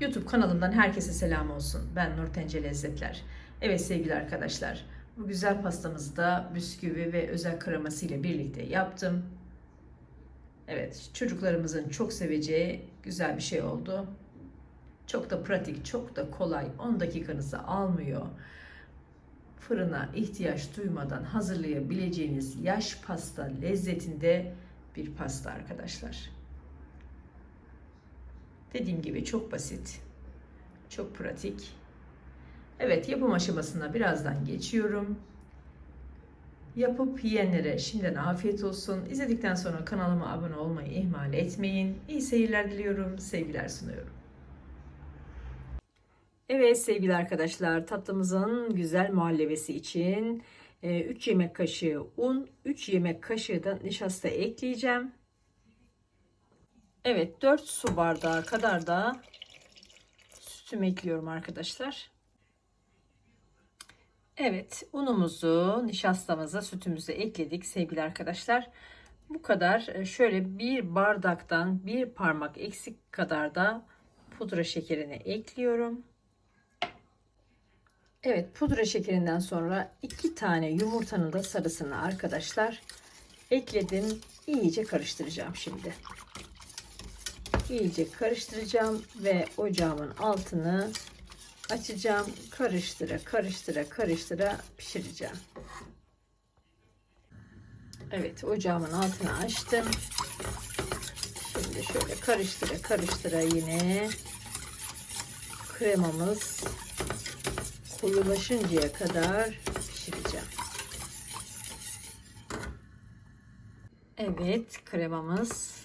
YouTube kanalımdan herkese selam olsun. Ben Nurtence Lezzetler. Evet sevgili arkadaşlar, bu güzel pastamızı da bisküvi ve özel kreması ile birlikte yaptım. Evet, çocuklarımızın çok seveceği güzel bir şey oldu. Çok da pratik, çok da kolay. 10 dakikanızı almıyor. Fırına ihtiyaç duymadan hazırlayabileceğiniz yaş pasta lezzetinde bir pasta arkadaşlar. Dediğim gibi çok basit, çok pratik. Evet, yapım aşamasına birazdan geçiyorum. Yapıp yiyenlere şimdiden afiyet olsun. İzledikten sonra kanalıma abone olmayı ihmal etmeyin. İyi seyirler diliyorum. Sevgiler sunuyorum. Evet sevgili arkadaşlar tatlımızın güzel muhallebesi için 3 yemek kaşığı un, 3 yemek kaşığı da nişasta ekleyeceğim. Evet 4 su bardağı kadar da sütümü ekliyorum arkadaşlar. Evet unumuzu, nişastamızı, sütümüzü ekledik sevgili arkadaşlar. Bu kadar şöyle bir bardaktan bir parmak eksik kadar da pudra şekerini ekliyorum. Evet pudra şekerinden sonra iki tane yumurtanın da sarısını arkadaşlar ekledim. İyice karıştıracağım şimdi. İyice karıştıracağım ve ocağımın altını açacağım. Karıştıra karıştıra karıştıra pişireceğim. Evet ocağımın altını açtım. Şimdi şöyle karıştıra karıştıra yine kremamız koyulaşıncaya kadar pişireceğim. Evet kremamız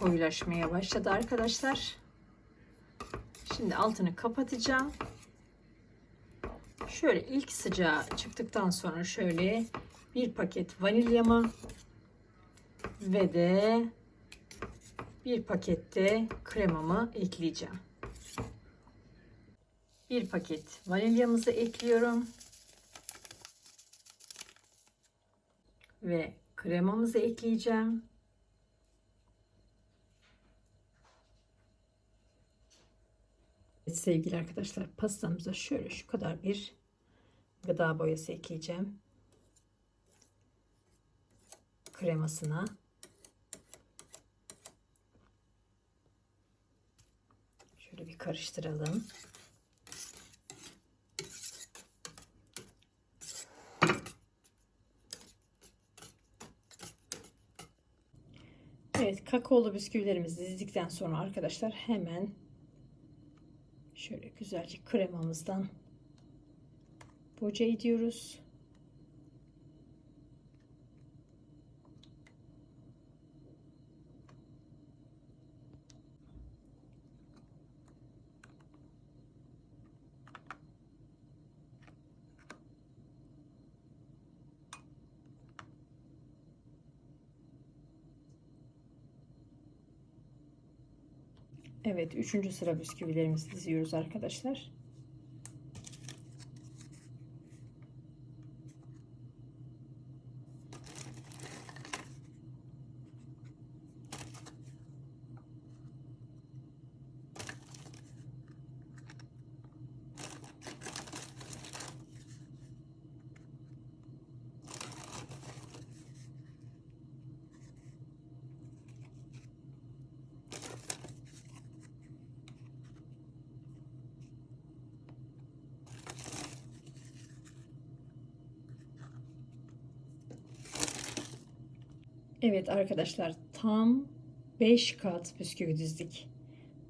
koyulaşmaya başladı arkadaşlar. Şimdi altını kapatacağım. Şöyle ilk sıcağı çıktıktan sonra şöyle bir paket vanilyamı ve de bir pakette kremamı ekleyeceğim. Bir paket vanilyamızı ekliyorum. Ve kremamızı ekleyeceğim. Sevgili arkadaşlar pastamıza şöyle şu kadar bir gıda boyası ekleyeceğim. Kremasına. Şöyle bir karıştıralım. Evet kakaolu bisküvilerimizi dizdikten sonra arkadaşlar hemen şöyle güzelce kremamızdan boca ediyoruz. Evet, üçüncü sıra bisküvilerimizi diziyoruz arkadaşlar. Evet arkadaşlar tam 5 kat bisküvi dizdik.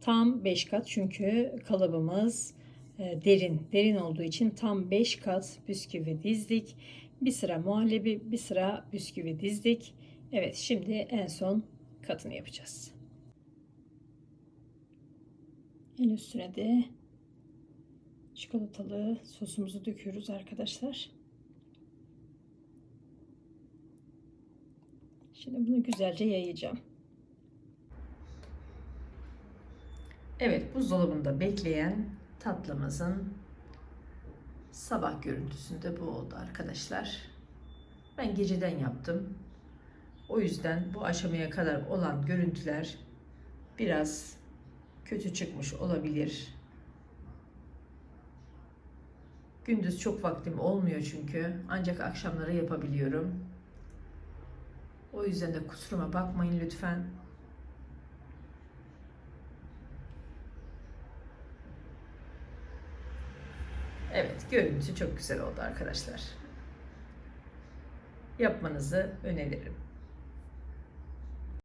Tam 5 kat çünkü kalıbımız e, derin. Derin olduğu için tam 5 kat bisküvi dizdik. Bir sıra muhallebi, bir sıra bisküvi dizdik. Evet şimdi en son katını yapacağız. En üstüne de çikolatalı sosumuzu döküyoruz arkadaşlar. Şimdi bunu güzelce yayacağım. Evet buzdolabında bekleyen tatlımızın sabah görüntüsünde bu oldu arkadaşlar. Ben geceden yaptım. O yüzden bu aşamaya kadar olan görüntüler biraz kötü çıkmış olabilir. Gündüz çok vaktim olmuyor çünkü. Ancak akşamları yapabiliyorum. O yüzden de kusuruma bakmayın lütfen. Evet, görüntü çok güzel oldu arkadaşlar. Yapmanızı öneririm.